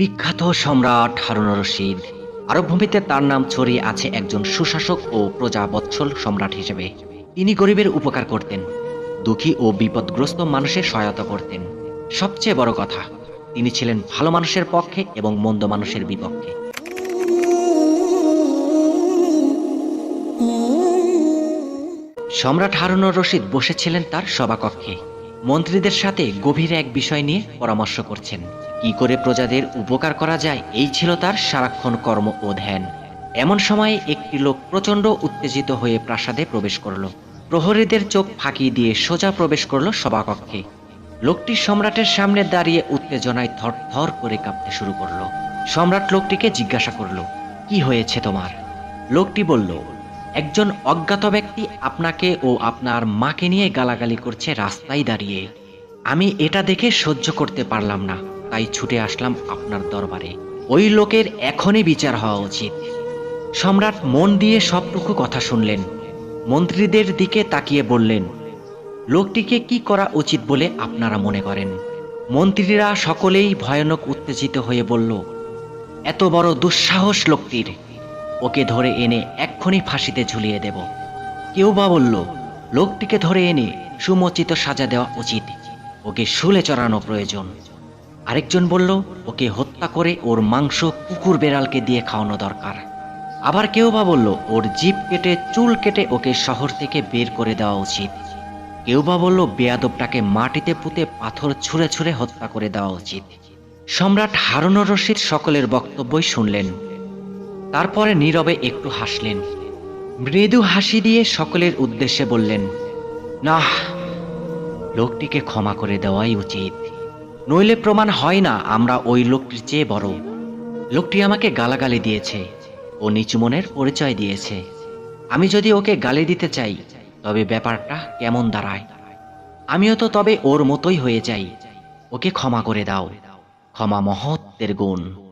বিখ্যাত সম্রাট হারুন রশিদ। আরব ভূমিতে তার নাম ছড়িয়ে আছে একজন সুশাসক ও প্রজা বৎসল সম্রাট হিসেবে। তিনি গরিবের উপকার করতেন, দুঃখী ও বিপদগ্রস্ত মানুষের সহায়তা করতেন। সবচেয়ে বড় কথা, তিনি ছিলেন ভালো মানুষের পক্ষে এবং মন্দ মানুষের বিপক্ষে। সম্রাট হারুনুর রশিদ বসেছিলেন তার সভাকক্ষে। মন্ত্রীদের সাথে গভীর এক বিষয় নিয়ে পরামর্শ করছেন। কি করে প্রজাদের উপকার করা যায়, এই ছিল তার সারাক্ষণ কর্ম ও ধ্যান। এমন সময়ে একটি লোক প্রচণ্ড উত্তেজিত হয়ে প্রাসাদে প্রবেশ করল। প্রহরীদের চোখ ফাঁকি দিয়ে সোজা প্রবেশ করল সভাকক্ষে। লোকটি সম্রাটের সামনে দাঁড়িয়ে উত্তেজনায় থর থর করে কাঁপতে শুরু করল। সম্রাট লোকটিকে জিজ্ঞাসা করল, কি হয়েছে তোমার? লোকটি বলল একজন অজ্ঞাত ব্যক্তি আপনাকে ও আপনার মাকে নিয়ে গালাগালি করছে রাস্তায় দাঁড়িয়ে। আমি এটা দেখে সহ্য করতে পারলাম না, তাই ছুটে আসলাম আপনার দরবারে। ওই লোকের এখনই বিচার হওয়া উচিত। সম্রাট মন দিয়ে সবটুকু কথা শুনলেন। মন্ত্রীদের দিকে তাকিয়ে বললেন, লোকটিকে কি করা উচিত বলে আপনারা মনে করেন? মন্ত্রীরা সকলেই ভয়ানক উত্তেজিত হয়ে বলল, এত বড় দুঃসাহস লোকটির। ওকে ধরে এনে এক্ষুনি ফাঁসিতে ঝুলিয়ে দেব। কেউ বা বলল, লোকটিকে ধরে এনে সুমোচিত সাজা দেওয়া উচিত। ওকে শুলে চড়ানো প্রয়োজন। আরেকজন বলল, ওকে হত্যা করে ওর মাংস কুকুর বেড়ালকে দিয়ে খাওয়ানো দরকার। আবার কেউ বা বলল, ওর জিপ কেটে চুল কেটে ওকে শহর থেকে বের করে দেওয়া উচিত। কেউ বা বলল, বেয়াদবটাকে মাটিতে পুঁতে পাথর ছুঁড়ে ছুঁড়ে হত্যা করে দেওয়া উচিত। সম্রাট হারুন রশিদ সকলের বক্তব্যই শুনলেন। তারপরে নীরবে একটু হাসলেন। মৃদু হাসি দিয়ে সকলের উদ্দেশ্যে বললেন না লোকটিকে ক্ষমা করে দেওয়াই উচিত। নইলে প্রমাণ হয় না আমরা ওই লোকটির চেয়ে বড়। লোকটি আমাকে গালাগালি দিয়েছে ও নিচু মনের পরিচয় দিয়েছে। আমি যদি ওকে গালি দিতে চাই, তবে ব্যাপারটা কেমন দাঁড়ায়? আমিও তো তবে ওর মতোই হয়ে যাই। ওকে ক্ষমা করে দাও। ক্ষমা মহত্বের গুণ।